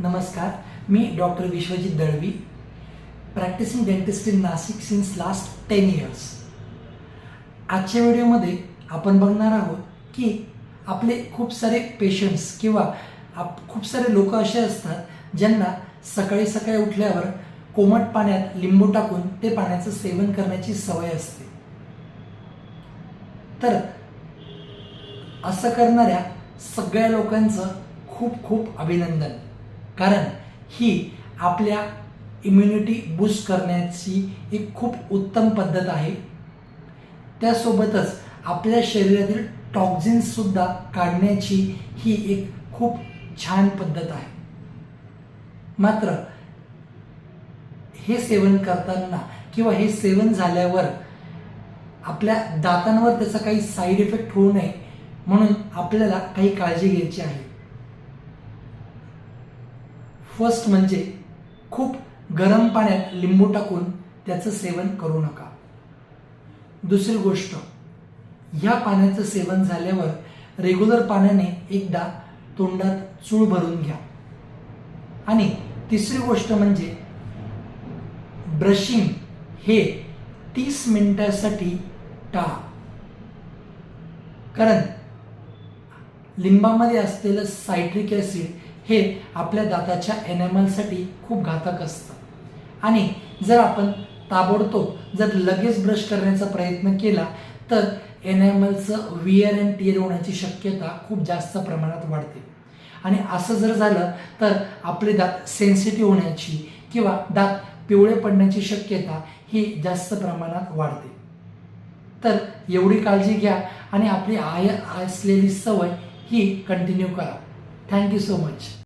नमस्कार मी doctor Vishwajit Dalvi practising dentist in Nashik since last ten years आजच्या व्हिडिओमध्ये आपण बघणार आहोत की आपले खूप सारे पेशंट्स किंवा आप खूप सारे लोक असे असतात ज्यांना सकाळी सकाळी उठल्यावर कोमट पाण्यात लिंबू टाकून ते पाण्याचं सेवन करण्याची सवय असते. तर असं करणाऱ्या सगळ्या लोकांचं खूप खूप अभिनंदन. कारण ही आपल्या इम्युनिटी बूस्ट करण्याची एक खूप उत्तम पद्धत आहे. त्यासोबतच आपल्या शरीरातील टॉक्झिन्ससुद्धा काढण्याची ही एक खूप छान पद्धत आहे. मात्र हे सेवन करताना किंवा हे सेवन झाल्यावर आपल्या दातांवर त्याचा काही साईड इफेक्ट होऊ नये म्हणून आपल्याला काही काळजी घ्यायची आहे. फर्स्ट म्हणजे खूप गरम पाण्यात लिंबू टाकून त्याचं सेवन करू नका. दुसरी गोष्ट ह्या पाण्याचं सेवन झाल्यावर रेग्युलर पाण्याने एकदा तोंडात चूळ भरून घ्या. आणि तिसरी गोष्ट म्हणजे ब्रशिंग हे तीस मिनिटासाठी टाळा. कारण लिंबामध्ये असलेलं सायट्रिक ॲसिड हे आपल्या दाताच्या एनॅमलसाठी खूप घातक असतं. आणि जर आपण ताबडतोब जर लगेच ब्रश करण्याचा प्रयत्न केला तर एनॅमलचं वियर अँड टिअर होण्याची शक्यता खूप जास्त प्रमाणात वाढते. आणि असं जर झालं तर आपले दात सेन्सिटिव्ह होण्याची किंवा दात पिवळे पडण्याची शक्यता ही जास्त प्रमाणात वाढते. तर एवढी काळजी घ्या आणि आपली आय असलेली सवय ही कंटिन्यू करा. Thank you so much.